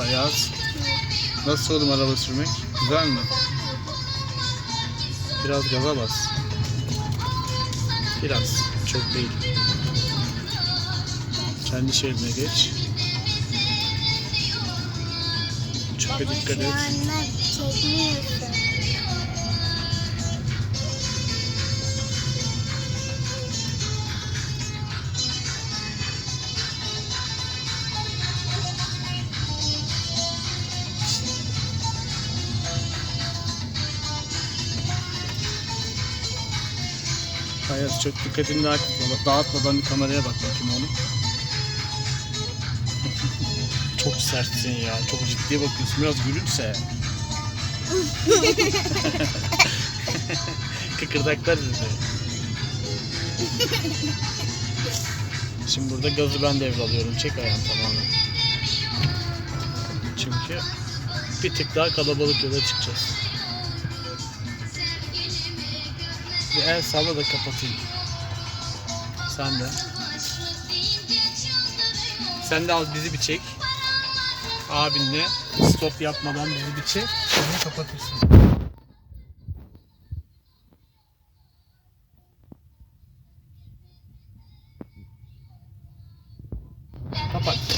Ayaz. Nasıl oğlum araba sürmek? Güzel mi? Biraz gaza bas. Biraz. Çok değil. Kendi şeridine geç. Çöpe dikkat et. Çekmiyorsun. Ayaz çok dikkatini dağıtma. Dağıtmadan bir kameraya bak bakayım oğlum. çok sertsin ya. Çok ciddiye bakıyorsun. Biraz gülümse. Kıkırdaklar bizi. Şimdi burada gazı ben devralıyorum. Çek ayağını tamamen. Çünkü bir tık daha kalabalık yola çıkacağız. El salla da kapatayım. Sen de. Sen de al bizi bir çek. Abinle stop yapmadan bizi bir çek. Sonra kapatırsın. Kapat.